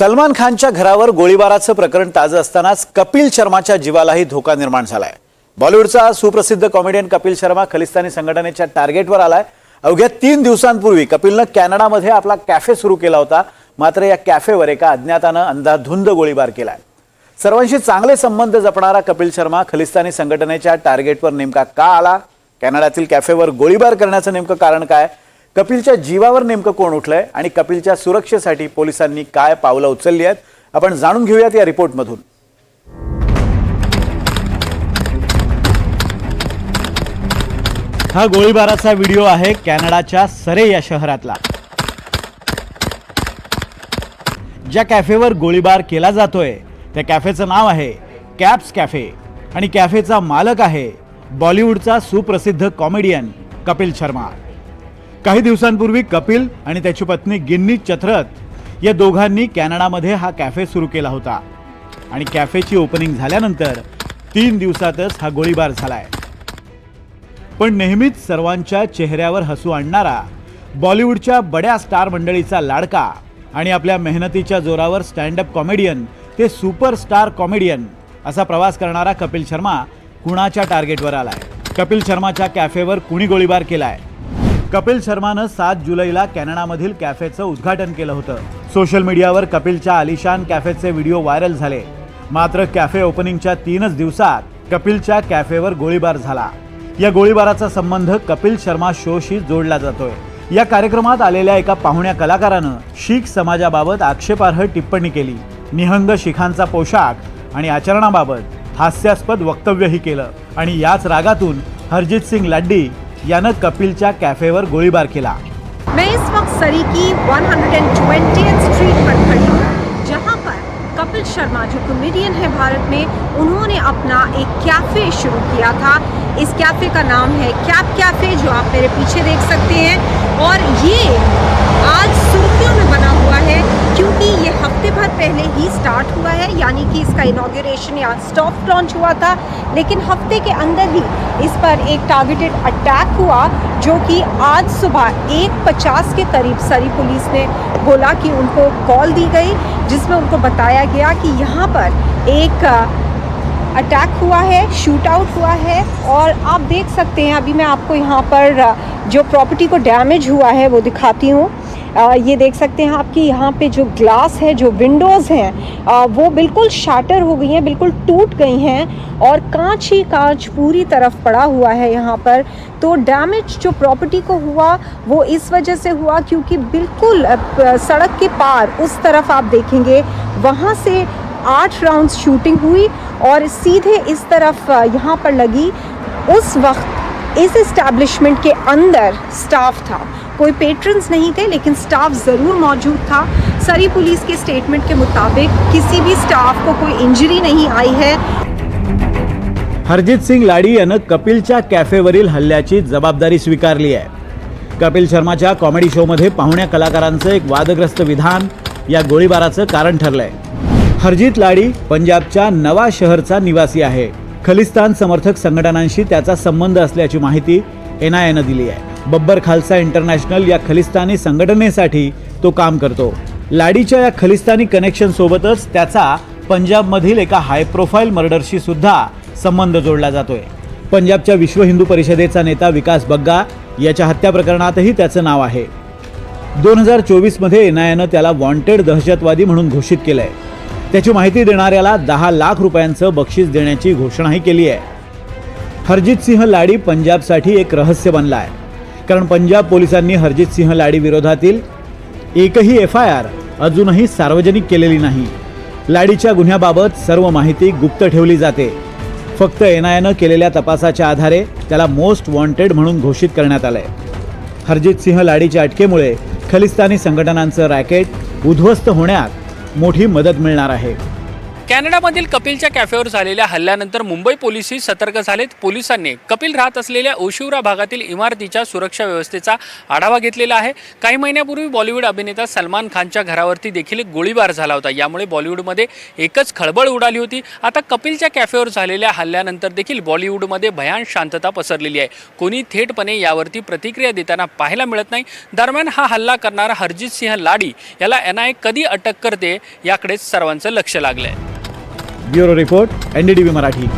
सलमान खानच्या घरावर गोळीबाराचं प्रकरण ताजं असतानाच कपिल शर्माच्या जीवालाही धोका निर्माण झालाय. बॉलिवूडचा सुप्रसिद्ध कॉमेडियन कपिल शर्मा खलिस्तानी संघटनेच्या टार्गेटवर आलाय. अवघ्या तीन दिवसांपूर्वी कपिलनं कॅनडामध्ये आपला कॅफे सुरू केला होता. मात्र या कॅफेवर एका अज्ञातानं अंधाधुंद गोळीबार केलाय. सर्वांशी चांगले संबंध जपणारा कपिल शर्मा खलिस्तानी संघटनेच्या टार्गेटवर नेमका का आला? कॅनडातील कॅफेवर गोळीबार करण्याचं नेमकं कारण काय? कपिलच्या जीवावर नेमकं कोण उठलंय आणि कपिलच्या सुरक्षेसाठी पोलिसांनी काय पावलं उचलली आहेत? आपण जाणून घेऊयात या रिपोर्टमधून. हा गोळीबाराचा व्हिडिओ आहे कॅनडाच्या सरे या शहरातला. ज्या कॅफेवर गोळीबार केला जातोय त्या कॅफेचं नाव आहे कॅप्स कॅफे आणि कॅफेचा मालक आहे बॉलिवूडचा सुप्रसिद्ध कॉमेडियन कपिल शर्मा. काही दिवसांपूर्वी कपिल आणि त्याची पत्नी गिन्नी चथरत या दोघांनी कॅनडामध्ये हा कॅफे सुरू केला होता. आणि कॅफेची ओपनिंग झाल्यानंतर तीन दिवसातच हा गोळीबार झालाय. पण नेहमीच सर्वांच्या चेहऱ्यावर हसू आणणारा बॉलिवूडच्या बड्या स्टार मंडळीचा लाडका आणि आपल्या मेहनतीच्या जोरावर स्टँडअप कॉमेडियन ते सुपरस्टार कॉमेडियन असा प्रवास करणारा कपिल शर्मा कुणाच्या टार्गेटवर आलाय? कपिल शर्माच्या कॅफेवर कुणी गोळीबार केलाय? कपिल शर्मानं सात जुलैला कॅनडामधील कॅफेचं उद्घाटन केलं होतं. सोशल मीडियावर कपिलच्या आलिशान कॅफेचे व्हिडिओ व्हायरल झाले. मात्र कॅफे ओपनिंगच्या तीनच दिवसात कपिलच्या कॅफेवर गोळीबार झाला. या गोळीबाराचा संबंध कपिल शर्मा शोशी जोडला जातोय. या कार्यक्रमात आलेल्या एका पाहुण्या कलाकारानं शीख समाजाबाबत आक्षेपार्ह टिप्पणी केली. निहंग शिखांचा पोशाख आणि आचरणाबाबत हास्यास्पद वक्तव्यही केलं आणि याच रागातून हरजित सिंग लाड्डी यानं कपिलच्या कॅफेवर गोळीबार केला. मैं इस वक्त सरी की 120th स्ट्रीट पर खड़ी. हूँ जहाँ पर कपिल शर्मा, जो कॉमेडियन है भारत में, उन्होंने अपना एक कैफ़े शुरू किया था। इस कैफ़े का नाम है कैप कैफ़े जो आप मेरे पीछे देख सकते हैं। और ये आज सुर्खियों इनाग्रेशन या सॉफ्ट लॉन्च हुआ था, लेकिन हफ़्ते के अंदर ही इस पर एक टारगेटेड अटैक हुआ, जो कि आज सुबह एक पचास के करीब सरी पुलिस ने बोला कि उनको कॉल दी गई, जिसमें उनको बताया गया कि यहाँ पर एक अटैक हुआ है शूट आउट हुआ है, और आप देख सकते हैं, अभी मैं आपको यहाँ पर जो प्रॉपर्टी को डैमेज हुआ है, वो दिखाती हूँ। ये देख सकते हैं आपकी यहाँ पे जो ग्लास है, जो विंडोज़ हैं वो बिल्कुल शाटर हो गई हैं, बिल्कुल टूट गई हैं और कांच ही कांच पूरी तरफ़ पड़ा हुआ है यहाँ पर। तो डैमेज जो प्रॉपर्टी को हुआ, वो इस वजह से हुआ क्योंकि बिल्कुल सड़क के पार उस तरफ़ आप देखेंगे, वहाँ से आठ राउंड शूटिंग हुई और सीधे इस तरफ़ यहाँ पर लगी। उस वक्त इस इस्टेब्लिशमेंट के अंदर स्टाफ था। कोई पेट्रन्स नहीं थे लेकिन स्टाफ ज़रूर मौजूद था। सरी पुलिस के स्टेटमेंट के मुताबिक किसी भी स्टाफ को कोई इंजरी नहीं आई है। हरजित सिंग लाडी यानं कपिलच्या कॅफेवरील हल्ल्याची जबाबदारी स्वीकारली आहे. कपिल शर्माच्या कॉमेडी शोमध्ये पाहुण्या कलाकारांचं एक वादग्रस्त विधान या गोळीबाराचं कारण ठरलंय. हरजित लाडी पंजाबच्या नवा शहरचा निवासी आहे. खलिस्तान समर्थक संघटनांशी त्याचा संबंध असल्याची माहिती एन आय एनं दिली आहे. बब्बर खालसा इंटरनॅशनल या खलिस्तानी संघटनेसाठी तो काम करतो. लाडीच्या या खलिस्तानी कनेक्शनसोबतच त्याचा पंजाबमधील एका हाय प्रोफाईल मर्डरशी सुद्धा संबंध जोडला जातोय. पंजाबच्या विश्व हिंदू परिषदेचा नेता विकास बग्गा याच्या हत्या प्रकरणातही त्याचं नाव आहे. दोन हजार चोवीसमध्ये एन आय एनं त्याला वॉन्टेड दहशतवादी म्हणून घोषित केलं आहे त्याची माहिती देणाऱ्याला दहा लाख रुपयांचं बक्षीस देण्याची घोषणाही केली आहे. हरजित सिंह लाडी पंजाबसाठी एक रहस्य बनला आहे कारण पंजाब पोलिसांनी हरजित सिंह लाडी विरोधातील एकही एफ आय आर अजूनही सार्वजनिक केलेली नाही. लाडीच्या गुन्ह्याबाबत सर्व माहिती गुप्त ठेवली जाते. फक्त एन आय एनं केलेल्या तपासाच्या आधारे त्याला मोस्ट वॉन्टेड म्हणून घोषित करण्यात आलंय. हरजित सिंह लाडीच्या अटकेमुळे खलिस्तानी संघटनांचं रॅकेट उद्ध्वस्त होण्यात मोठी मदत मिळणार आहे. कॅनडामधील कपिलच्या कॅफेवर झालेल्या हल्ल्यानंतर मुंबई पोलीसही सतर्क झालेत. पोलिसांनी कपिल राहत असलेल्या ओशिवरा भागातील इमारतीच्या सुरक्षा व्यवस्थेचा आढावा घेतलेला आहे. काही महिन्यापूर्वी बॉलिवूड अभिनेता सलमान खानच्या घरावरती देखील गोळीबार झाला होता. यामुळे बॉलिवूडमध्ये एकच खळबळ उडाली होती. आता कपिलच्या कॅफेवर झालेल्या हल्ल्यानंतर देखील बॉलिवूडमध्ये भयान शांतता पसरलेली आहे. कोणी थेटपणे यावरती प्रतिक्रिया देताना पाहायला मिळत नाही. दरम्यान हा हल्ला करणारा हरजित सिंह लाडी याला एन आय कधी अटक करते याकडेच सर्वांचं लक्ष लागलं आहे ब्युरो रिपोर्ट एनडीटीव्ही मराठी.